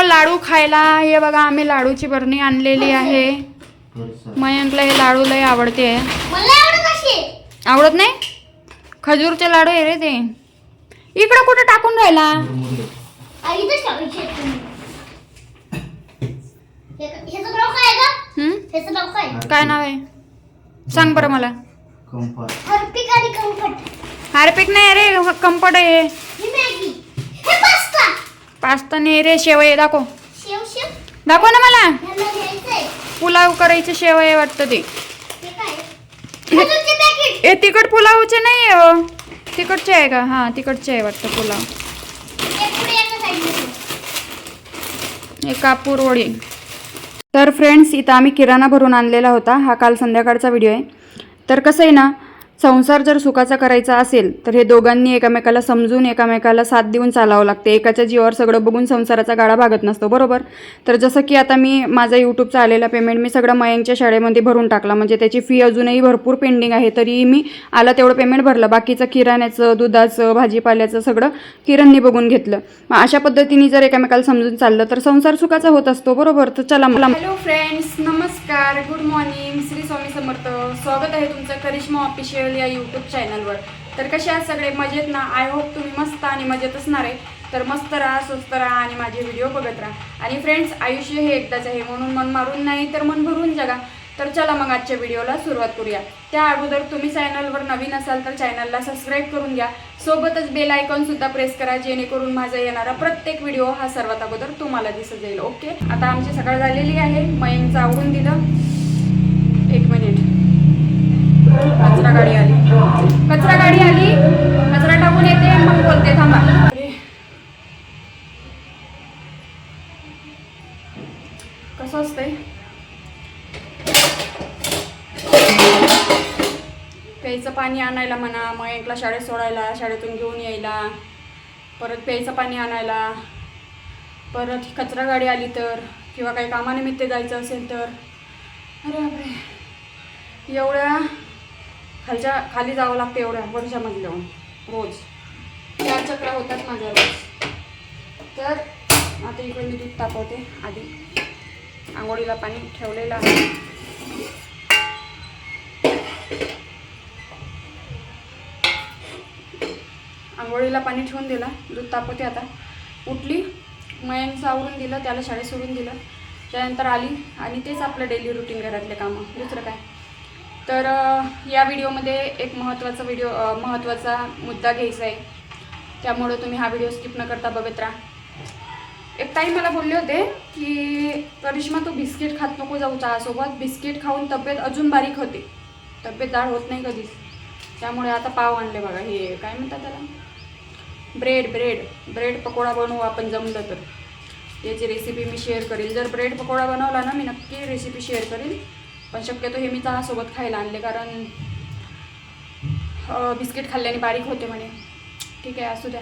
लाडू खायला. हे बघा आम्ही लाडूची बरणी आणलेली आहे. मयंकला हे लाडू लय आवडते. आवडत नाही? खजूरचे लाडू आहे रे ते. इकडं कुठं टाकून राहिला. हे- काय नाव आहे? सांग बरं मला. हर्पिक आणि कम्फर्ट हार्पिक नाही रे कम्फर्ट आहे ही मॅगी हे पास्ता पास्ता नाही रे शेवय दाखव. शेव शेव. दाखव ना मला. ह्याला घ्यायचंय. पुलाव करायचे शेवय वाटतं ते. हे काय? खजूरचे पॅकेट ए तिखट पुलावचे नाही आहे हो. तिखटचे आहे का? हां तिखटचे आहे वाटतं पुलाव. एक पुढे एका साईडमध्ये कापूर वडी तर फ्रेंड्स इथं आम्ही किराणा भरून आणलेला होता. हा काल संध्याकाळचा व्हिडिओ आहे. तर कसं आहे ना संसार जर सुखाचा करायचा असेल तर हे दोघांनी एकामेकाला समजून एकामेकाला साथ देऊन चालावं लागते. एकाच्या जीवावर सगळं बघून संसाराचा गाडा भागत नसतो बरोबर? तर जसं की आता मी माझा यूट्यूबचा आलेला पेमेंट मी सगळं मयंकच्या शाळेमध्ये भरून टाकला. म्हणजे त्याची फी अजूनही भरपूर पेंडिंग आहे तरीही मी आला तेवढं पेमेंट भरलं. बाकीचं किराण्याचं दुधाचं भाजीपाल्याचं सगळं किरणनी बघून घेतलं. मग अशा पद्धतीने जर एकामेकाला समजून चाललं तर संसार सुखाचा होत असतो बरोबर? तर चला मला हॅलो फ्रेंड्स नमस्कार गुड मॉर्निंग श्री स्वामी समर्थ. स्वागत आहे तुमचं करिश्मा ऑफिशियल या यूट्यूब चॅनलवर तर कसे आहात सगळे? मजेत ना? आय होप तुम्ही मस्त आणि मजेत असणार आहे. तर मस्त राहा स्वस्त राहा आणि माझे व्हिडिओ बघत राहा. आणि फ्रेंड्स आयुष्य हे एकदाच आहे म्हणून मन मारून नाही तर मन भरून जगा. तर चला मग आजच्या व्हिडिओला सुरुवात करूया. त्या अगोदर तुम्ही चॅनलवर नवीन असाल तर चॅनलला सबस्क्राईब करून घ्या. सोबतच बेल आयकॉनसुद्धा प्रेस करा जेणेकरून माझा येणारा प्रत्येक व्हिडिओ हा सर्वात अगोदर तुम्हाला दिसत जाईल. ओके आता आमची सकाळ झालेली आहे. मयंकचं आवडून दिलं. कचरा गाडी आली. कचरा गाडी आली कचरा टाकून येते मग बोलते थांबा. कसं असतंय? प्यायचं पाणी आणायला म्हणा मग एकला शाळेत सोडायला शाळेतून घेऊन यायला परत प्यायचं पाणी आणायला परत कचरा गाडी आली तर किंवा काही कामानिमित्त जायचं असेल तर. अरे बापरे. एवढ्या खालच्या खाली जावं लागतं एवढ्या वर्षामधल्या रोज. चार चक्रा होतात माझ्या रोज तर आता इकडे मी दूध तापवते. आधी आंघोळीला पाणी ठेवलेलं आहे. आंघोळीला पाणी ठेवून दिला दूध तापवते आता. उठली मयांचं आवरून दिलं त्याला शाळेत सोडून दिलं. त्यानंतर आली आणि तेच आपलं डेली रुटीन घरातले कामं. दुसरं काय? तर या व्हिडिओमध्ये एक महत्त्वाचा व्हिडिओ महत्त्वाचा मुद्दा घ्यायचा आहे. त्यामुळे तुम्ही हा व्हिडिओ स्किप न करता बघत राहा. एक ताई मला बोलले होते की करिश्मा तू बिस्किट खात नको जाऊ चहासोबत. बिस्किट खाऊन तब्येत अजून बारीक होते. तब्येत जाड होत नाही कधीच. त्यामुळे आता पाव आणले बघा. हे काय म्हणतात त्याला? Bread bread. ब्रेड पकोडा बनवू आपण जमलं तर. याची रेसिपी मी शेअर करेल. जर ब्रेड पकोडा बनवला ना मी नक्की रेसिपी शेअर करेल. पण शक्यतो हे मी चहासोबत खायला आणले कारण बिस्किट खाल्ल्याने बारीक होते म्हणे. ठीक आहे असू द्या.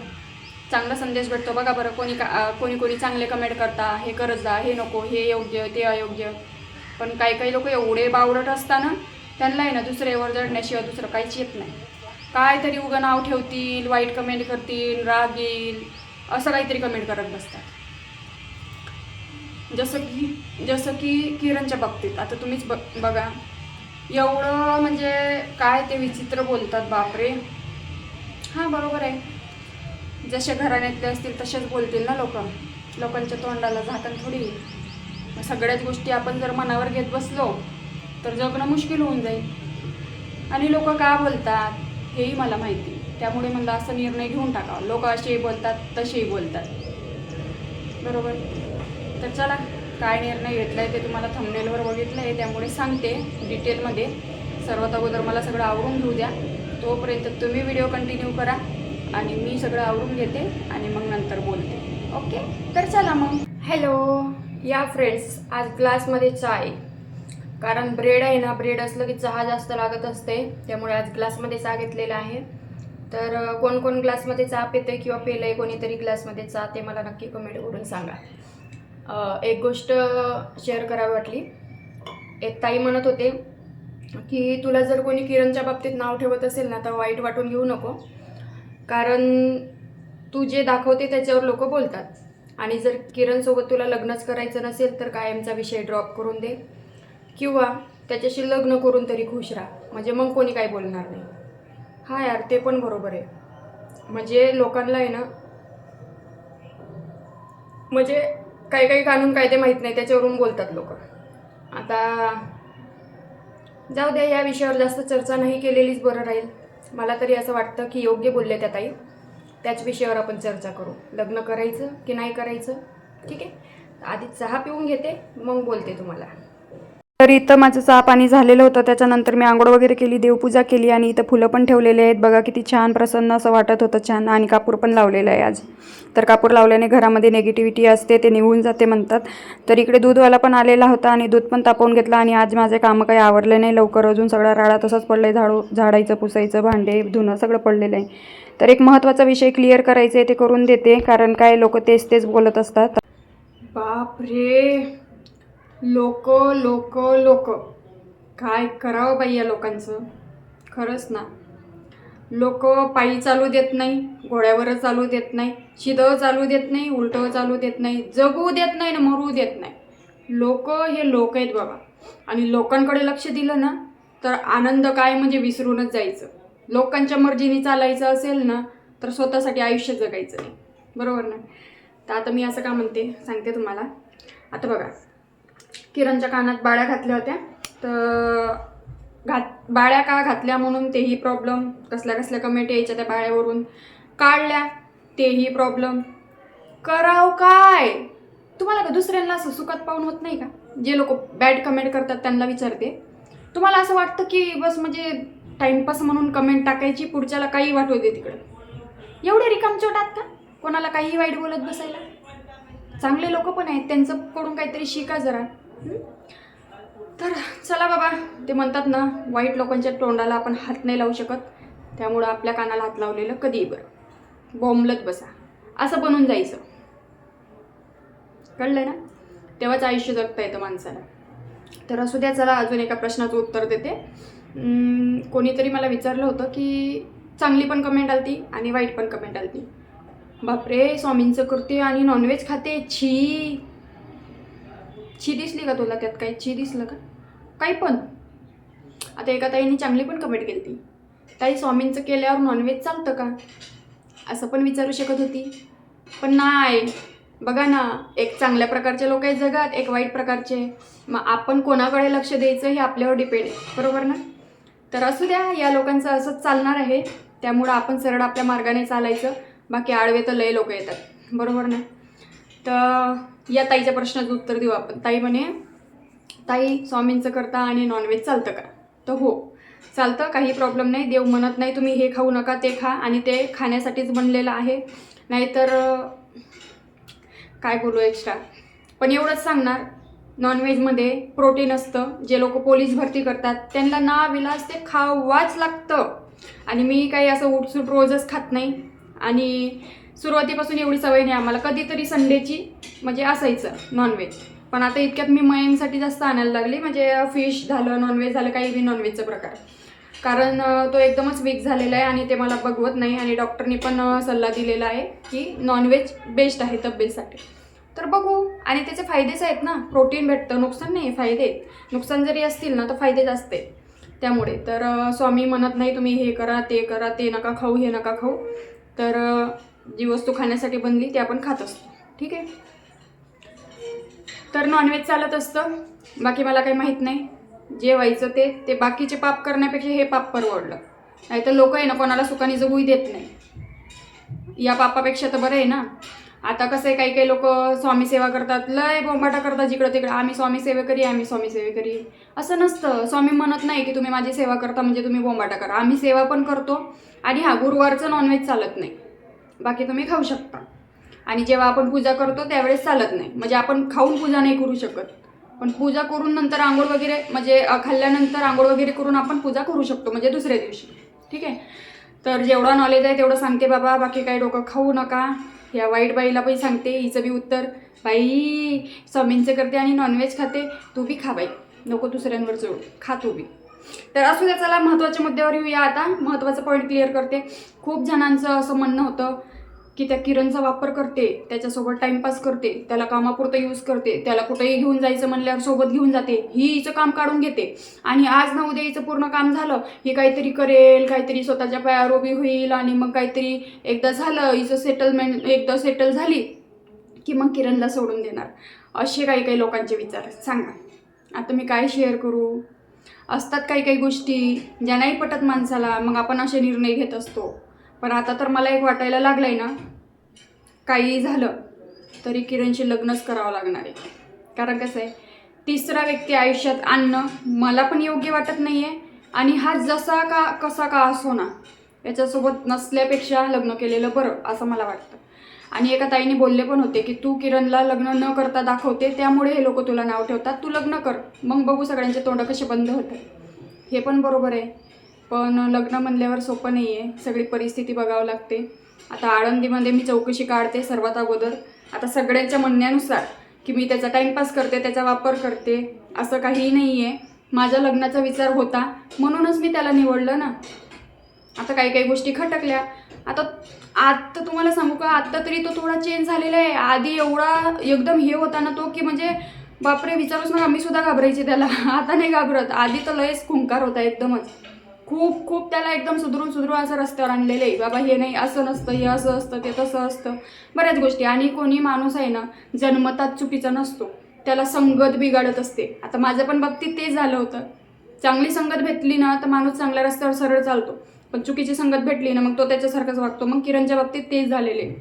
चांगला संदेश भेटतो बघा बरं कोणी का कोणी कोणी चांगले कमेंट करता हे करत जा हे नको हे योग्य ते अयोग्य. पण काही काही लोक एवढे बावडत असताना त्यांना आहे ना दुसऱ्यावर जडण्याशिवाय दुसरं काहीच येत नाही. काय तरी उगं नाव ठेवतील वाईट कमेंट करतील राग येईल असं काहीतरी कमेंट करत बसतात. जसं की जसं की किरणच्या बाबतीत. आता तुम्हीच ब बघा. एवढं म्हणजे काय ते विचित्र बोलतात बापरे. हां बरोबर आहे. जसे घराण्यातले असतील तसेच बोलतील ना लोक. लोकांच्या तोंडाला झाकण थोडी. सगळ्याच गोष्टी आपण जर मनावर घेत बसलो तर जगणं मुश्किल होऊन जाईल. आणि लोक का बोलतात हेही मला माहिती. त्यामुळे मला असं निर्णय घेऊन टाकावा. लोक असेही बोलतात तसेही बोलतात. बरोबर? तर चला काय निर्णय घेतला आहे ते तुम्हाला थंबनेलवर बघितलं आहे त्यामुळे सांगते डिटेलमध्ये सर्वात अगोदर मला सगळं आवरून घेऊ द्या. तोपर्यंत तुम्ही व्हिडिओ कंटिन्यू करा आणि मी सगळं आवरून घेते आणि मग नंतर बोलते. ओके? तर चला मग. हॅलो या फ्रेंड्स आज ग्लासमध्ये चहा आहे कारण ब्रेड आहे ना ब्रेड असलं की चहा जास्त लागत असते त्यामुळे आज ग्लासमध्ये चहा घेतलेला आहे. तर कोण कोण ग्लासमध्ये चहा पिते किंवा पेलं आहे कोणीतरी ग्लासमध्ये चहा ते मला नक्की कमेंट करून सांगा. एक गोष्ट शेअर करावी वाटली. एक ताई म्हणत होते की तुला जर कोणी किरणच्या बाबतीत नाव ठेवत असेल ना तर वाईट वाटून घेऊ नको. कारण तू जे दाखवते त्याच्यावर लोक बोलतात. आणि जर किरणसोबत तुला लग्नच करायचं नसेल तर कायमचा विषय ड्रॉप करून दे. किंवा त्याच्याशी लग्न करून तरी खुश राहा. म्हणजे मग कोणी काही बोलणार नाही. हा यार ते पण बरोबर आहे. म्हणजे लोकांना आहे ना म्हणजे काही काही कानून कायदे माहीत नाही त्याच्यावरून बोलतात लोक. आता जाऊ द्या या विषयावर जास्त चर्चा नाही केलेलीच बरं राहील. मला तरी असं वाटतं की योग्य बोलले त्या ताई. त्याच विषयावर आपण चर्चा करू. लग्न करायचं की नाही करायचं? ठीक आहे. आधी चहा पिऊन घेते मग बोलते तुम्हाला. तर इथं माझं चहा पाणी झालेलं होतं. त्याच्यानंतर मी आंघोळ वगैरे केली देवपूजा केली आणि इथं फुलं पण ठेवलेले आहेत. बघा किती छान प्रसन्न असं वाटत होतं. छान. आणि कापूर पण लावलेलं आहे आज. तर कापूर लावल्याने घरामध्ये निगेटिव्हिटी असते ते निघून जाते म्हणतात. तर इकडे दूधवाला पण आलेला होता आणि दूध पण तापवून घेतलं आणि आज माझे कामं काही आवरले नाही लवकर. अजून सगळा राडा तसंच पडलं आहे झाडू झाडायचं पुसायचं भांडे धुणं सगळं पडलेलं आहे. तर एक महत्त्वाचा विषय क्लिअर करायचा आहे ते करून देते कारण काय लोक तेच तेच बोलत असतात. बापरे! लोक लोक लोक. काय करावं बाई या लोकांचं? खरंच ना. लोक पायी चालू देत नाही घोड्यावर चालू देत नाही शिदं चालू देत नाही उलटं चालू देत नाही जगू देत नाही ना मरू देत नाही. लोक हे लोक आहेत बाबा. आणि लोकांकडे लक्ष दिलं ना तर आनंद काय म्हणजे विसरूनच जायचं. लोकांच्या मर्जीने चालायचं असेल ना तर स्वतःसाठी आयुष्य जगायचं नाही. बरोबर ना? तर आता मी असं का म्हणते सांगते तुम्हाला. आता बघा. किरणच्या कानात बाळ्या घातल्या होत्या. तर घात बाळ्या का घातल्या म्हणून तेही प्रॉब्लेम कसल्या कसल्या कमेंट यायच्या त्या बाळ्यावरून. काढल्या तेही प्रॉब्लेम कराव काय? तुम्हाला का दुसऱ्यांना असं सुखात पाहून होत नाही का? जे लोक बॅड कमेंट करतात त्यांना विचारते. तुम्हाला असं वाटतं की बस म्हणजे टाईमपास म्हणून कमेंट टाकायची पुढच्याला काही वाटू दे तिकडं. एवढे रिकामचोट आहात का? कोणाला काहीही वाईट बोलत बसायला? चांगले लोक पण आहेत. त्यांचं कडून काहीतरी शिका जरा. तर चला बाबा ते म्हणतात ना वाईट लोकांच्या तोंडाला आपण हात नाही लावू शकत. त्यामुळं आपल्या कानाला हात लावलेलं कधीही बरं. बोंबलत बसा. असं बनून जायचं. कळलं ना? तेव्हाच आयुष्य जगता येतं माणसाला. तर असू द्या चला अजून एका प्रश्नाचं उत्तर देते. कोणीतरी मला विचारलं होतं की चांगली पण कमेंट आलती आणि वाईट पण कमेंट आलती. बापरे स्वामींचं करते आणि नॉनव्हेज खाते? छी! ची दिसली का तुला त्यात काही? ची दिसलं का? काही पण. आता एका ताईने चांगली पण कमेंट केली ती ताई स्वामींचं केल्यावर नॉनव्हेज चालतं का? असं पण विचारू शकत होती. पण नाही. बघा ना एक चांगल्या प्रकारचे लोक आहेत जगात एक वाईट प्रकारचे. मग आपण कोणाकडे लक्ष द्यायचं हे आपल्यावर डिपेंड आहे. बरोबर ना? तर असू द्या या लोकांचं असंच चालणार आहे. त्यामुळं आपण सरळ आपल्या मार्गाने चालायचं. बाकी आडवे तर लय लोक येतात. बरोबर ना? तर या ताईच्या प्रश्नाचं उत्तर देऊ आपण. ताई म्हणे ताई स्वामींचं करता आणि नॉनव्हेज चालतं का? तर हो चालतं काही प्रॉब्लेम नाही. देव म्हणत नाही तुम्ही हे खाऊ नका ते खा. आणि ते खाण्यासाठीच बनलेलं आहे. नाहीतर काय बोलू एक्स्ट्रा पण एवढंच सांगणार नॉनव्हेजमध्ये प्रोटीन असतं जे लोक पोलीस भरती करतात त्यांना ना विलास ते खावाच लागतं. आणि मी काही असं उठसूट रोजच खात नाही. आणि सुरुवातीपासून एवढी सवय नाही आम्हाला. कधीतरी संडेची म्हणजे असायचं नॉनव्हेज पण आता इतक्यात मी मयांसाठी जास्त आणायला लागली. म्हणजे फिश झालं नॉनव्हेज झालं काही बी नॉनव्हेजचा प्रकार. कारण तो एकदमच वीक झालेला आहे आणि ते मला बघवत नाही आणि डॉक्टरनी पण सल्ला दिलेला आहे की नॉनव्हेज बेस्ट आहे तब्येतीसाठी. तर बघू. आणि त्याचे फायदेच आहेत ना. प्रोटीन भेटतं. नुकसान नाही फायदे नुकसान जरी असतील ना तर फायदे जास्त त्यामुळे. तर स्वामी म्हणत नाही तुम्ही हे करा ते करा ते नका खाऊ हे नका खाऊ. तर जी वस्तू खाण्यासाठी बनली ते आपण खात असतो. ठीक आहे? तर नॉनव्हेज चालत असतं. बाकी मला काही माहीत नाही. जे व्हायचं ते ते बाकीचे पाप करण्यापेक्षा हे पाप परवडलं. नाही तर लोक आहे ना कोणाला सुखाने जगूही देत नाही. या पापापेक्षा तर बरं आहे ना. आता कसं आहे काही काही लोक स्वामी सेवा करतात. लय बोंबाटा करतात जिकडं तिकडं. आम्ही स्वामी सेवेकरी आम्ही स्वामी सेवेकरी. असं नसतं. स्वामी म्हणत नाही की तुम्ही माझी सेवा करता म्हणजे तुम्ही बोंबाटा करा. आम्ही सेवा पण करतो. आणि हा गुरुवारचं नॉनव्हेज चालत नाही. बाकी तुम्ही खाऊ शकता. आणि जेव्हा आपण पूजा करतो त्यावेळेस चालत नाही. म्हणजे आपण खाऊन पूजा नाही करू शकत. पण पूजा करून नंतर आंघोळ वगैरे म्हणजे खाल्ल्यानंतर आंघोळ वगैरे करून आपण पूजा करू शकतो म्हणजे दुसऱ्या दिवशी. ठीक आहे? तर जेवढा नॉलेज आहे तेवढं सांगते बाबा. बाकी काही डोकं खाऊ नका. या वाईट बाईला पण सांगते. हिचं बी उत्तर बाई स्वामींचं करते आणि नॉनव्हेज खाते. तू बी खा बाई. नको दुसऱ्यांवर जोड खा तू बी. तर असू द्या चला. महत्त्वाच्या मुद्द्यावर येऊया आता. महत्त्वाचं पॉईंट क्लिअर करते. खूप जणांचं असं म्हणणं होतं की त्या किरणचा वापर करते त्याच्यासोबत टाइमपास करते त्याला कामापुरतं यूज करते त्याला कुठेही घेऊन जायचं म्हणल्यावर सोबत घेऊन जाते ही हिचं काम काढून घेते. आणि आज ना उद्या हिचं पूर्ण काम झालं ही काहीतरी करेल काहीतरी स्वतःच्या पायावर उभी होईल आणि मग काहीतरी एकदा झालं हिचं सेटलमेंट एकदा सेटल झाली की मग किरणला सोडून देणार. असे काही काही लोकांचे विचार सांगा. आता मी काय शेअर करू? असतात काही काही गोष्टी ज्या नाही पटत माणसाला मग आपण असे निर्णय घेत असतो. पण आता तर मला एक वाटायला लागलंय ना काही झालं तरी किरणशी लग्नच करावं लागणार आहे. कारण कसं आहे तिसरा व्यक्ती आयुष्यात आणणं मला पण योग्य वाटत नाही आहे आणि हा जसा का कसा का असो ना याच्यासोबत नसल्यापेक्षा लग्न केलेलं बरं असं मला वाटतं. आणि एका ताईने बोलले पण होते की तू किरणला लग्न न करता दाखवते त्यामुळे हे लोक तुला नाव ठेवतात तू लग्न कर मग बघू सगळ्यांचे तोंड कसे बंद होतात हे पण बरोबर आहे. पण लग्न म्हणल्यावर सोपं नाही आहे सगळी परिस्थिती बघावं लागते. आता आळंदीमध्ये मी चौकशी काढते सर्वात अगोदर. आता सगळ्यांच्या म्हणण्यानुसार की मी त्याचा टाईमपास करते त्याचा वापर करते असं काहीही नाही आहे माझ्या लग्नाचा विचार होता. म्हणूनच मी त्याला निवडलं ना. आता काही काही गोष्टी खटकल्या. आता आत्ता तुम्हाला सांगू का? आत्ता तरी तो थोडा चेंज झालेला आहे. आधी एवढा एकदम हे होता ना तो की म्हणजे बापरे विचारूच ना मी सुद्धा घाबरायचे त्याला. आता नाही घाबरत. आधी तर लयच खुंकार होता एकदमच. खूप खूप त्याला एकदम सुधरून सुधरून असं रस्त्यावर आणलेलं आहे. बाबा हे नाही असं नसतं हे असं असतं ते तसं असतं. बऱ्याच गोष्टी. आणि कोणी माणूस आहे ना जन्मतात चुकीचा नसतो. त्याला संगत बिघाडत असते. आता माझ्या पण बाबतीत ते झालं होतं. चांगली संगत भेटली ना तर माणूस चांगल्या रस्त्यावर सरळ चालतो. पण चुकीची संगत भेटली ना मग तो त्याच्यासारखाच वागतो. मग किरणच्या बाबतीत तेच झालेले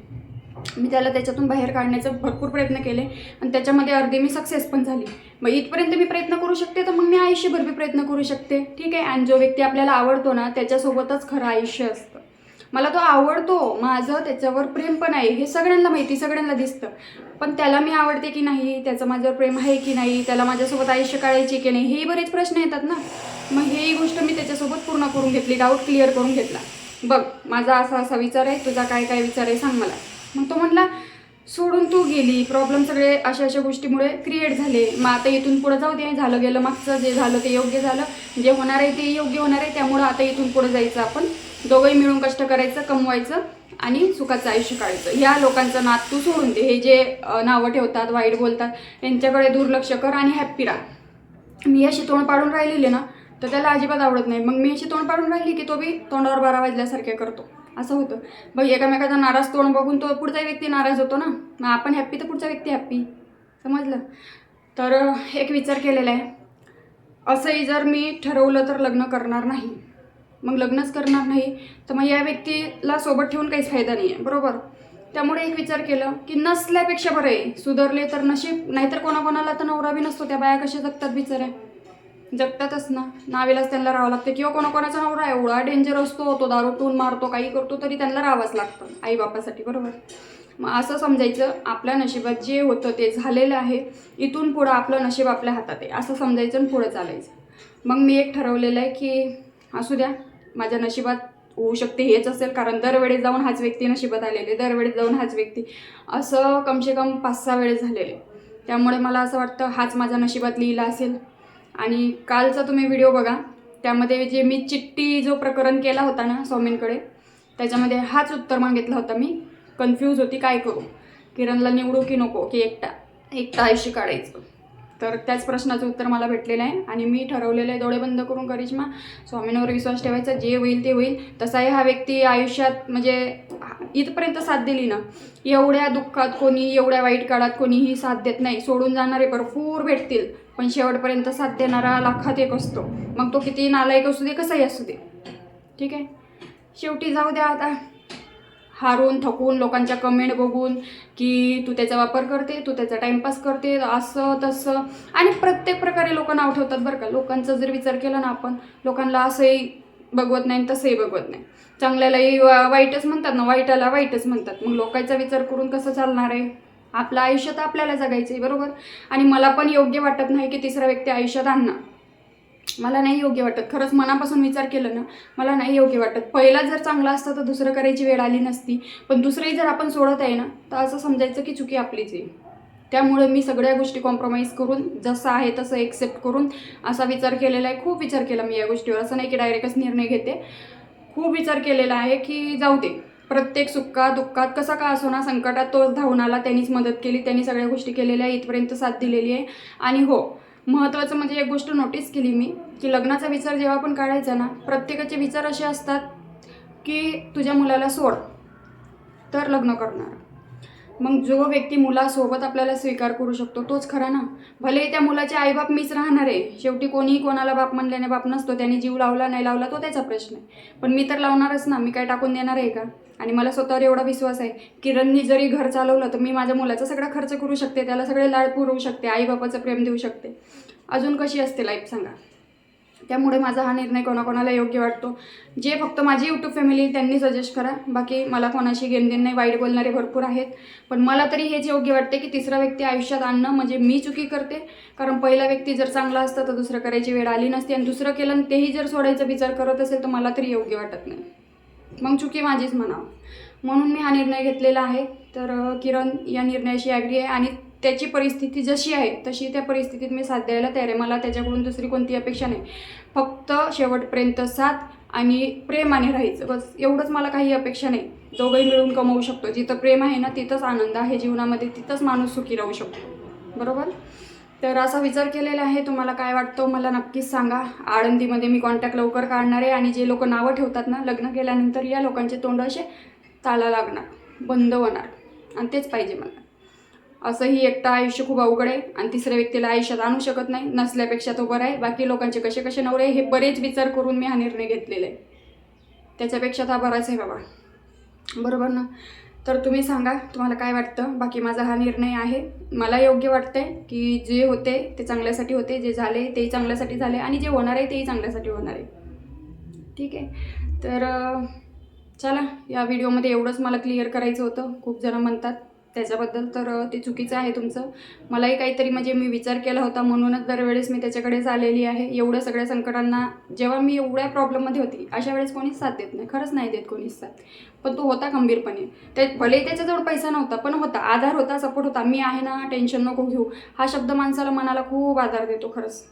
मी त्याला त्याच्यातून बाहेर काढण्याचा भरपूर प्रयत्न केले आणि त्याच्यामध्ये अर्धी मी सक्सेस पण झाली. मग इथपर्यंत मी प्रयत्न करू शकते तर मग मी आयुष्यभर बी प्रयत्न करू शकते. ठीक आहे? आणि जो व्यक्ती आपल्याला आवडतो ना त्याच्यासोबतच खरं आयुष्य असतं. मला तो आवडतो माझं त्याच्यावर प्रेम पण आहे हे सगळ्यांना माहिती सगळ्यांना दिसतं. पण त्याला मी आवडते की नाही? त्याचं माझ्यावर प्रेम आहे की नाही? त्याला माझ्यासोबत आयुष्य काढायची की नाही? हेही बरेच प्रश्न येतात ना. मग ही गोष्ट मी त्याच्यासोबत पूर्ण करून घेतली डाऊट क्लिअर करून घेतला. बघ माझा असा असा विचार आहे तुझा काय काय विचार आहे सांग मला. मग तो म्हणला सोडून तू गेली. प्रॉब्लेम सगळे अशा अशा गोष्टीमुळे क्रिएट झाले. मग आता इथून पुढे जाऊ दे. झालं गेलं मागचं जे झालं ते योग्य झालं. जे होणार आहे ते योग्य होणार आहे. त्यामुळं आता इथून पुढे जायचं आपण. दोघंही मिळून कष्ट करायचं कमवायचं आणि सुखाचं आयुष्य काढायचं. ह्या लोकांचं नात तू सोडून दे. हे जे नावं ठेवतात वाईट बोलतात यांच्याकडे दुर्लक्ष कर आणि हॅप्पी राहा. मी अशी तोंड पाडून राहिलेली ना तर त्याला अजिबात आवडत नाही. मग मी अशी तोंड पाडून राहिली की तो बी तोंडावर बारा वाजल्यासारखे करतो. असं होतं. मग एकामेकाचा नाराज तोंड बघून तो पुढचा व्यक्ती नाराज होतो ना. मग आपण हॅप्पी तर पुढचा व्यक्ती हॅप्पी समजलं? तर एक विचार केलेला आहे. असंही जर मी ठरवलं तर लग्न करणार नाही. मग लग्नच करणार नाही. तर मग या व्यक्तीला सोबत ठेवून काहीच फायदा नाही आहे बरोबर? त्यामुळे एक विचार केलं की नसल्यापेक्षा बरं आहे. सुधारले तर नशीब नाहीतर कोणाकोणाला तर नवरा बी नसतो. त्या बाया कशा जगतात बिचाऱ्या? जगतातच ना. नावेलाच त्यांना राहावं लागतं. किंवा कोणाकोणाचा नवरा एवढा डेंजर असतो तो दारू पिऊन मारतो काही करतो तरी त्यांना राहावंच लागतं आई बापासाठी बरोबर? मग असं समजायचं आपल्या नशिबात जे होतं ते झालेलं आहे इथून पुढं आपलं नशीब आपल्या हातात आहे. असं समजायचं आणि पुढं चालायचं. मग मी एक ठरवलेलं आहे की असू द्या माझ्या नशिबात होऊ शकते हेच असेल कारण दरवेळेस जाऊन हाच व्यक्ती नशिबात आलेले दरवेळेस जाऊन हाच व्यक्ती. असं कमसे कम पाच सहा वेळेस झालेले त्यामुळे मला असं वाटतं हाच माझ्या नशिबात लिहिला असेल. आणि कालचा तुम्ही व्हिडिओ बघा. त्यामध्ये जे मी चिठ्ठी जो प्रकरण केला होता ना स्वामींकडे त्याच्यामध्ये हाच उत्तर मागितला होता मी. कन्फ्यूज होती काय करू? किरणला निवडू की नको की एकटा? एकटा आयुष्य काढायचं. तर त्याच प्रश्नाचं उत्तर मला भेटलेलं आहे. आणि मी ठरवलेलं आहे डोळे बंद करून करिश्मा स्वामींवर विश्वास ठेवायचा. जे होईल ते होईल. तसाही हा व्यक्ती आयुष्यात म्हणजे इथपर्यंत साथ दिली ना एवढ्या दुःखात कोणी एवढ्या वाईट काळात कोणीही साथ देत नाही. सोडून जाणारे भरपूर भेटतील पण शेवटपर्यंत साथ देणारा लाखात एक असतो. मग तो किती नालायक असू दे कसाही असू दे. ठीक आहे? शेवटी जाऊ द्या आता. हारून थकून लोकांच्या कमेंट बघून की तू त्याचा वापर करते तू त्याचा टाइमपास करते असं तसं. आणि प्रत्येक प्रकारे लोक नाव ठेवतात बरं का. लोकांचा जर विचार केला ना आपण लोकांना असंही बघवत नाही आणि तसंही बघवत नाही. चांगल्यालाही वाईटच म्हणतात ना वाईटाला वाईटच म्हणतात. मग लोकांचा विचार करून कसं चालणार आहे? आपलं आयुष्य तर आपल्याला जगायचं आहे बरोबर? आणि मला पण योग्य वाटत नाही की तिसरा व्यक्ती आयुष्यात आणणं मला नाही योग्य वाटत. खरंच मनापासून विचार केलं ना मला नाही योग्य वाटत. पहिला जर चांगला असता तर दुसरं करायची वेळ आली नसती. पण दुसरंही जर आपण सोडत आहे ना तर असं समजायचं की चुकी आपलीच आहे. त्यामुळे मी सगळ्या गोष्टी कॉम्प्रोमाइज करून जसं आहे तसं एक्सेप्ट करून असा विचार केलेला आहे. खूप विचार केला मी या गोष्टीवर. असं नाही की डायरेक्टच निर्णय घेते. खूप विचार केलेला आहे की जाऊ दे. प्रत्येक सुक्का दुःखात कसा का असो ना संकटात तोच धावून आला त्यांनीच मदत केली त्यांनी सगळ्या गोष्टी केलेल्या आहे इथपर्यंत साथ दिलेली आहे. आणि हो महत्त्वाचं म्हणजे एक गोष्ट नोटीस केली मी की लग्नाचा विचार जेव्हा पण काढायचा ना प्रत्येकाचे विचार असे असतात की तुझ्या मुलाला सोड तर लग्न करणार. मग जो व्यक्ती मुलासोबत आपल्याला स्वीकार करू शकतो तोच खरा ना? भले त्या मुलाचे आईबाप मीच राहणार आहे शेवटी कोणीही कोणाला बाप म्हणल्याने बाप नसतो त्याने जीव लावला नाही लावला तो त्याचा प्रश्न आहे. पण मी तर लावणारच ना मी काय टाकून देणार आहे का? आणि मला स्वतःवर एवढा विश्वास आहे किरणनी जरी घर चालवलं तर मी माझ्या मुलाचा सगळा खर्च करू शकते त्याला सगळे लाड पुरवू शकते आईबापाचं प्रेम देऊ शकते. अजून कशी असते लाईफ सांगा? त्यामुळे माझा हा निर्णय कोणाकोणाला योग्य वाटतो. जे फक्त माझी यूट्यूब फॅमिली त्यांनी सजेस्ट करा. बाकी मला कोणाशी घेणदेण नाही वाईट बोलणारे भरपूर आहेत. पण मला तरी हेच योग्य वाटते की तिसरा व्यक्ती आयुष्यात आणणं म्हणजे मी चुकी करते. कारण पहिला व्यक्ती जर चांगला असता तर दुसरं करायची वेळ आली नसती. आणि दुसरं केलं आणि तेही जर सोडायचा विचार करत असेल तर मला तरी योग्य वाटत नाही. मग चुकी माझीच म्हणावं. म्हणून मी हा निर्णय घेतलेला आहे. तर किरण या निर्णयाशी ॲग्री आहे. आणि त्याची परिस्थिती जशी आहे तशी त्या परिस्थितीत मी साथ द्यायला तयार आहे. मला त्याच्याकडून दुसरी कोणती अपेक्षा नाही. फक्त शेवटपर्यंत साथ आणि प्रेमाने राहायचं. बस एवढंच मला काही अपेक्षा नाही. दोघंही मिळून कमवू शकतो. जिथं प्रेम आहे ना तिथंच आनंद आहे जीवनामध्ये. तिथंच माणूस सुखी राहू शकतो. बरोबर? तर असा विचार केलेला आहे. तुम्हाला काय वाटतं मला नक्कीच सांगा. आळंदीमध्ये मी कॉन्टॅक्ट लवकर काढणार आहे आणि जे लोक नावं ठेवतात ना लग्न केल्यानंतर या लोकांचे तोंड असे ताला लागणार बंद होणार. आणि तेच पाहिजे मला. असंही एकटा आयुष्य खूप अवघड आहे आणि तिसऱ्या व्यक्तीला आयुष्यात आणू शकत नाही नसल्यापेक्षा तो बरा आहे. बाकी लोकांचे कसे कसे नवरे हे बरेच विचार करून मी हा निर्णय घेतलेला आहे. त्याच्यापेक्षा हा बराच आहे बाबा. बरोबर ना? तर तुम्ही सांगा तुम्हाला काय वाटतं? बाकी माझा हा निर्णय आहे. मला योग्य वाटतंय की जे होते ते चांगल्यासाठी होते जे झाले तेही चांगल्यासाठी झाले आणि जे होणार आहे तेही चांगल्यासाठी होणार आहे. ठीक आहे? तर चला या व्हिडिओमध्ये एवढंच मला क्लिअर करायचं होतं. खूप जणं म्हणतात त्याच्याबद्दल तर ते चुकीचं आहे तुमचं. मलाही काहीतरी म्हणजे मी विचार केला होता म्हणूनच दरवेळेस मी त्याच्याकडेच आलेली आहे. एवढ्या सगळ्या संकटांना जेव्हा मी एवढ्या प्रॉब्लेममध्ये होती अशा वेळेस कोणीच साथ देत नाही. खरंच नाही देत कोणीच साथ. पण तो होता खंबीरपणे. ते भले त्याच्याजवळ पैसा नव्हता पण होता. आधार होता सपोर्ट होता. मी आहे ना टेन्शन नको घेऊ. हा शब्द माणसाला मनाला खूप आधार देतो खरंच.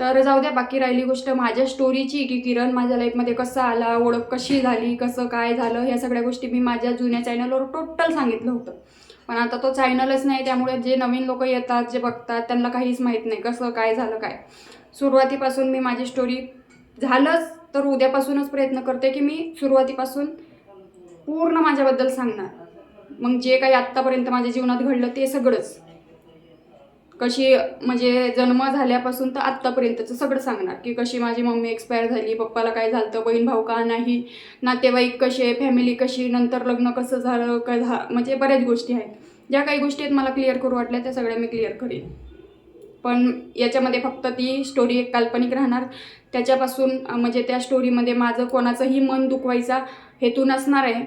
तर जाऊ द्या बाकी राहिली गोष्ट माझ्या स्टोरीची की किरण माझ्या लाईफमध्ये कसा आला ओळख कशी झाली कसं काय झालं ह्या सगळ्या गोष्टी मी माझ्या जुन्या चॅनलवर टोटल सांगितलं होतं. पण आता तो चॅनलच नाही त्यामुळे जे नवीन लोक येतात जे बघतात त्यांना काहीच माहीत नाही कसं काय झालं काय. सुरुवातीपासून मी माझी स्टोरी झालंच तर उद्यापासूनच प्रयत्न करते की मी सुरुवातीपासून पूर्ण माझ्याबद्दल सांगणार. मग जे काही आत्तापर्यंत माझ्या जीवनात घडलं ते सगळंच. कशी म्हणजे जन्म झाल्यापासून तर आत्तापर्यंतचं सगळं सांगणार की कशी माझी मम्मी एक्सपायर झाली पप्पाला काय झालं बहीण भाऊ का नाही नातेवाईक कसे फॅमिली कशी नंतर लग्न कसं झालं काय झा म्हणजे बऱ्याच गोष्टी आहेत. ज्या काही गोष्टी आहेत मला क्लिअर करू वाटल्या त्या सगळ्या मी क्लिअर करेन. पण याच्यामध्ये फक्त ती स्टोरी एक काल्पनिक राहणार. त्याच्यापासून म्हणजे त्या स्टोरीमध्ये माझं कोणाचंही मन दुखवायचा हेतू नसणार आहे.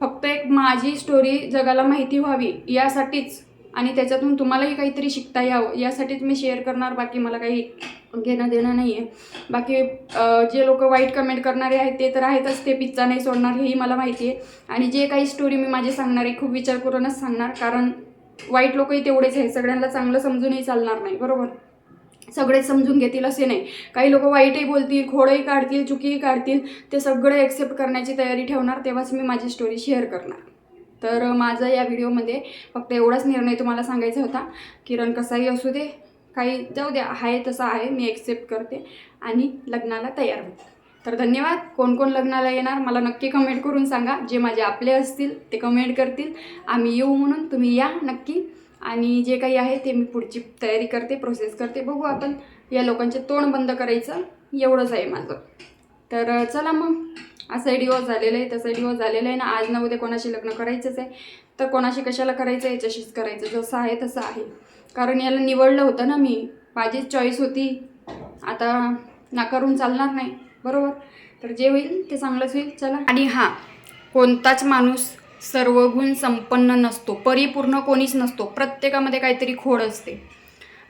फक्त एक माझी स्टोरी जगाला माहिती व्हावी यासाठीच आणि त्याच्यातून तुम्हालाही काहीतरी शिकता यावं. यासाठीच मी शेअर करणार बाकी मला काही घेणं देणं नाही आहे बाकी जे लोक वाईट कमेंट करणारे आहेत ते तर आहेतच. ते पिझ्झा नाही सोडणार हेही मला माहिती आहे आणि जे काही स्टोरी मी माझी सांगणार आहे खूप विचार करूनच सांगणार. कारण वाईट लोकही तेवढेच आहे सगळ्यांना चांगलं समजूनही चालणार नाही. बरोबर? सगळेच समजून घेतील असे नाही. काही लोक वाईटही बोलतील खोडंही काढतील चुकीही काढतील. ते सगळे ॲक्सेप्ट करण्याची तयारी ठेवणार तेव्हाच मी माझी स्टोरी शेअर करणार. तर माझं या व्हिडिओमध्ये फक्त एवढाच निर्णय तुम्हाला सांगायचा होता किरण कसाही असू दे काही जाऊ द्या आहे तसं आहे मी ॲक्सेप्ट करते आणि लग्नाला तयार होते. तर धन्यवाद. कोण कोण लग्नाला येणार मला नक्की कमेंट करून सांगा. जे माझे आपले असतील ते कमेंट करतील. आम्ही येऊ म्हणून तुम्ही या नक्की. आणि जे काही आहे ते मी पुढची तयारी करते प्रोसेस करते. बघू आपण. या लोकांचे तोंड बंद करायचं. एवढंच आहे माझं. तर चला मग. असं डिवोर्स झालेलं आहे तसंही डिवोर्स झालेलं आहे ना आज ना उद्या कोणाशी लग्न करायचंच आहे. तर कोणाशी कशाला करायचं याच्याशीच करायचं जसं आहे तसं आहे. कारण याला निवडलं होतं ना मी माझीच चॉईस होती. आता नाकारून चालणार नाही बरोबर? तर जे होईल ते चांगलंच होईल चला. आणि हां कोणताच माणूस सर्वगुण संपन्न नसतो परिपूर्ण कोणीच नसतो प्रत्येकामध्ये काहीतरी खोड असते.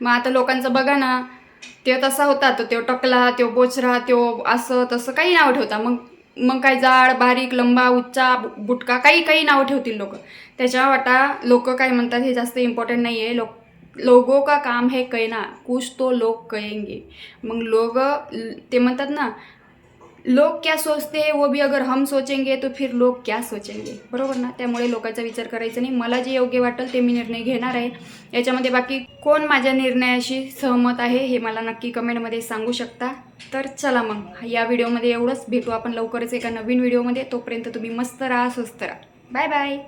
मग आता लोकांचं बघा ना ते तसा होता तर तो टकला तो बोचरा तो असं तसं काही नाव ठेवता. मग मग काय जाड बारीक लंबा उच्चा बुटका काही काही नावं ठेवतील लोक. त्याच्या वाटा लोक काय म्हणतात हे जास्त इम्पॉर्टंट नाही आहे लोक लोगों का काम है कहना कुछ तो लोग कहेंगे. मग लोक ते म्हणतात ना लोक क्या सोचते वो भी अगर हम सोचेंगे तो फिर लोक क्या सोचेंगे? बरोबर ना? त्यामुळे लोकांचा विचार करायचा नाही. मला जे योग्य वाटेल ते मी निर्णय घेणार आहे. याच्यामध्ये बाकी कोण माझ्या निर्णयाशी सहमत आहे हे मला नक्की कमेंटमध्ये सांगू शकता. तर चला मग या व्हिडिओमध्ये एवढंच. भेटू आपण लवकरच एका नवीन व्हिडिओमध्ये. तोपर्यंत तुम्ही मस्त राहा स्वस्त राहा. Bye bye.